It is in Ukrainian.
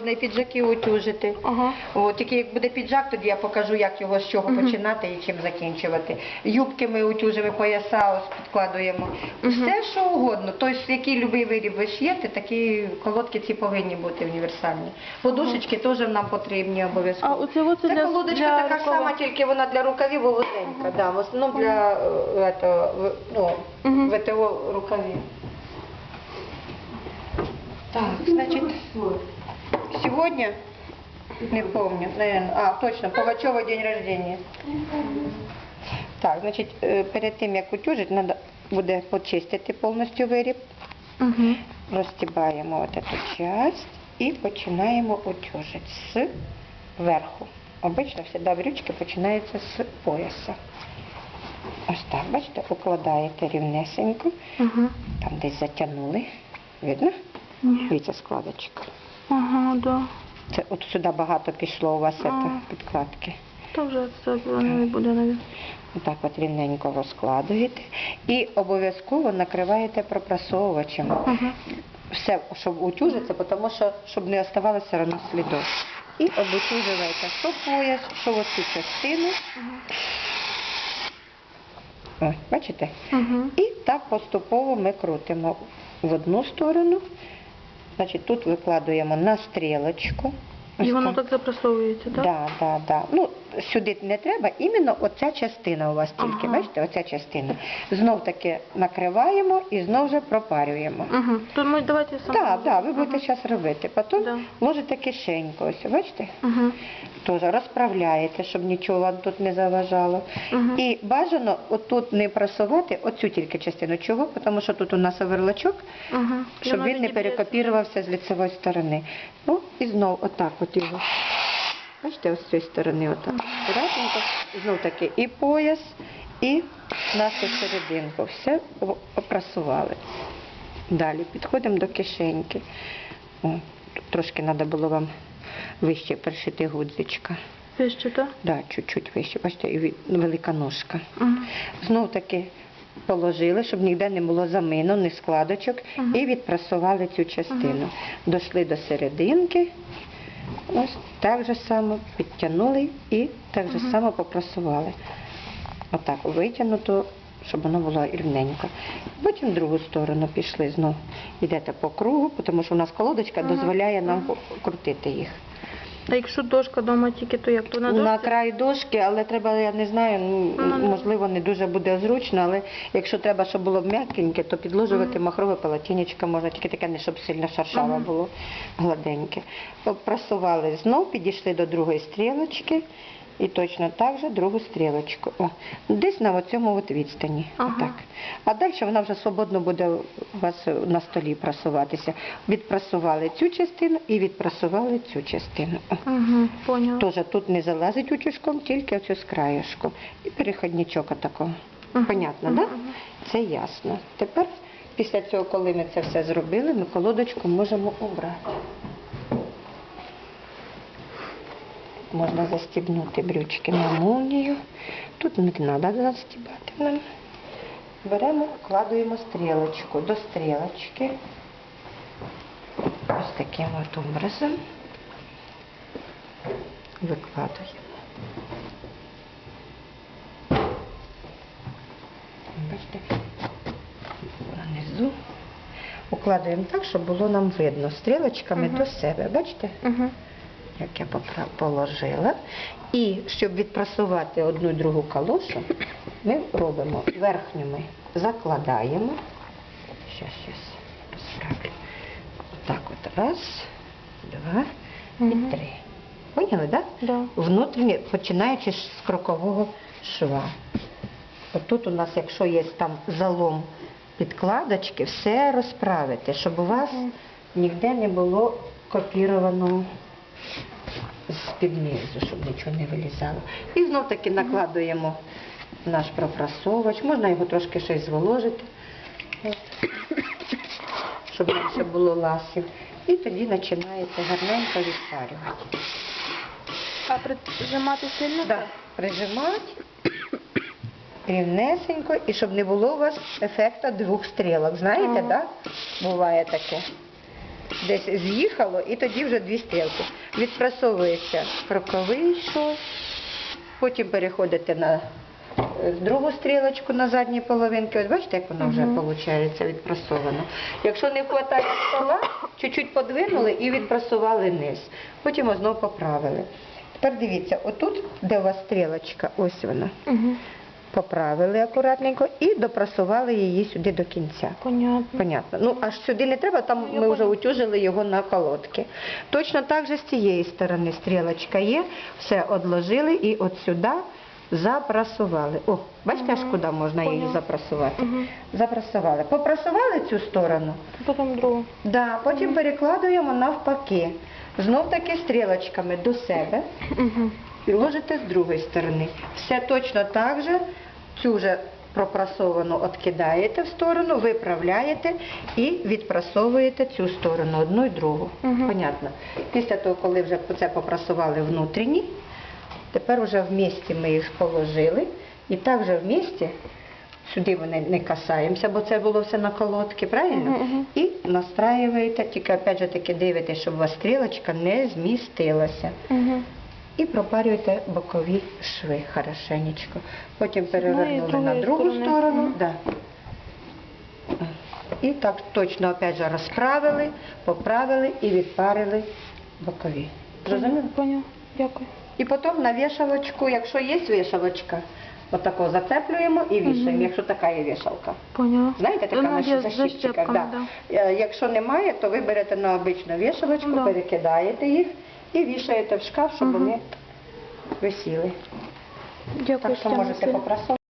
Можна і піджаки утюжити. Ага. От, тільки як буде піджак, тоді я покажу, як його з чого починати і чим закінчувати. Юбки ми утюжимо, пояса ось підкладуємо. Все, що угодно. Тобто, який любий виріб ви шиєте, такі колодки ці повинні бути універсальні. Подушечки теж нам потрібні А обов'язково. оце оце Ця для, колодочка для така рукава. сама, тільки вона для рукавів вузенька. Да, в основному для е, в- ну, Мгм. ВТО рукавів. Так, значит, сегодня, не помню, наверное, а, точно, Пугачева день рождения. Так, значить, е, перед тим, як утюжить, треба буде почистити повністю виріб. Угу. Розстібаємо от цю часть і починаємо утюжити з верху. Обично завжди брючки починаються з пояса. Ось так, бачите, укладаєте рівнесенько, Угу. там десь затягнули. Видно? Дивіться, складочка. Ага, да. Це от сюди багато пішло у вас А. підкладки. То вже це не буде навіть. Отак от рівненько розкладуєте і обов'язково накриваєте пропрасовувачем. Ага. Все, щоб утюжиться, тому що щоб не оставалося одно слідів. І обутюжуєте що пояс, що ось цю частину. Ось, бачите? Угу. І так поступово ми крутимо в одну сторону. Значить, тут викладуємо на стрілочку. Ось І воно так. так да? так? Да, да, да. Ну, сюди не треба, іменно оця частина у вас тільки, Ага. бачите, оця частина. Знов таки накриваємо і знов же пропарюємо. Угу. То ми давайте саме. Так, так, ви будете зараз робити. Потім Да. ложите кишеньку, ось, бачите? Угу. Теж розправляєте, щоб нічого вам тут не заважало. Мгм. І бажано отут не просувати оцю тільки частину. Чого? Тому що тут у нас оверлачок, Угу. щоб він не перекопірувався з лицевої сторони. Ну і знов отак от його. Бачите, ось з цієї сторони отак. Акуратненько. Знов таки і пояс, і нашу серединку. Все опрасували. Далі підходимо до кишеньки. О, трошки треба було вам вище пришити гудзичка. Вище, так? Да, чуть-чуть вище. Бачите, і велика ножка. Угу. Знов таки положили, щоб ніде не було замину, ні складочок, Ага. і відпрасували цю частину. Дошли до серединки, ось так же само підтягнули і так же само попрасували. Отак витягнуто, щоб воно було рівненько. Потім в другу сторону пішли знову Йдете по кругу, тому що у нас колодочка дозволяє нам крутити їх. А якщо дошка вдома тільки, то як? То на На край дошки, але треба, я не знаю, ну, Ну, ну. можливо, не дуже буде зручно, але якщо треба, щоб було м'якеньке, то підложувати махрове полотінечко можна, тільки таке не щоб сильно шаршаве було, гладеньке. Просували знов, підійшли до другої стрілочки і точно так же другу стрілочку. О, десь на цьому от відстані. Ага. Отак. А далі вона вже свободно буде у вас на столі прасуватися. Відпрасували цю частину і відпрасували цю частину. Угу, поняла. Тоже тут не залазить утюжком, тільки оцю з краєшку. І переходничок отакого. Мгм. Понятно, так? Да? Це ясно. Тепер, після цього, коли ми це все зробили, ми колодочку можемо убрати. Можна застібнути брючки на молнію. Тут не треба застібати нам. Беремо, вкладуємо стрілочку до стрілочки. Ось таким от образом. Викладуємо. Бачите, нанизу. Укладуємо так, щоб було нам видно стрілочками Мгм. до себе. Бачите, Угу. Як я положила. І щоб відпрасувати одну другу калошу, ми робимо верхню ми закладаємо. Щас, щас, розправлю. Отак от раз, два Мгм. і три. Поняли, так? Да? Да. внутрішнє, починаючи з крокового шва. Отут у нас, якщо є там залом підкладочки, все розправити, щоб у вас ніде не було копіровано з-під низу, щоб нічого не вилізало. І знов таки накладуємо наш пропрасовувач. Можна його трошки ще й зволожити, щоб менше було ласів. І тоді починаєте гарненько відпарювати. А прижимати сильно? Да, прижимати рівнесенько, і щоб не було у вас ефекту двох стрілок. Знаєте, Ага. да? Буває таке. десь з'їхало, і тоді вже дві стрілки. Відпрасовується кроковий шов, потім переходите на е, другу стрілочку на задній половинки. Ось бачите, як воно вже виходить відпрасовано. Якщо не вистачає стола, чуть-чуть подвинули і відпрасували низ. Потім знову поправили. Тепер дивіться, отут, де у вас стрілочка, ось вона. Угу. Поправили акуратненько і допрасували її сюди до кінця. Понятно. Понятно. Ну аж сюди не треба, там Ну, ми вже утюжили його на колодки. Точно так же з цієї сторони стрілочка є, все одложили і от сюди запрасували. О, бачите, аж куди можна її поняла. запрасувати? Угу. Запрасували. Попрасували цю сторону, Потім другу. да, потім перекладуємо навпаки. Знов таки стрілочками до себе Угу. і ложите з другої сторони. Все точно так же, цю вже пропрасовану откидаєте в сторону, виправляєте і відпрасовуєте цю сторону, одну і другу. Мгм. Понятно. Після того, коли вже це попрасували внутрішні, тепер вже в місті ми їх положили і так же в місті, сюди вони не касаємося, бо це було все на колодки, правильно? Мгм. І настраюєте, тільки опять же таки дивитесь, щоб у вас стрілочка не змістилася. Угу. І пропарюєте бокові шви хорошенечко. Потім перевернули на другу сторони. сторону. Да. І так точно опять же розправили, поправили і відпарили бокові. Зрозуміло? Поняв. Дякую. І потім на вішалочку, якщо є вішалочка, отако зацеплюємо і вішаємо, якщо така є вішалка. Поняла. Знаєте, така на я з защіпчиках. защіпками, Да. да. Е, Якщо немає, то ви берете на обичну вішалочку, Да. перекидаєте їх і вішаєте в шкаф, щоб вони висіли. Дякую, Так що можете попрасувати.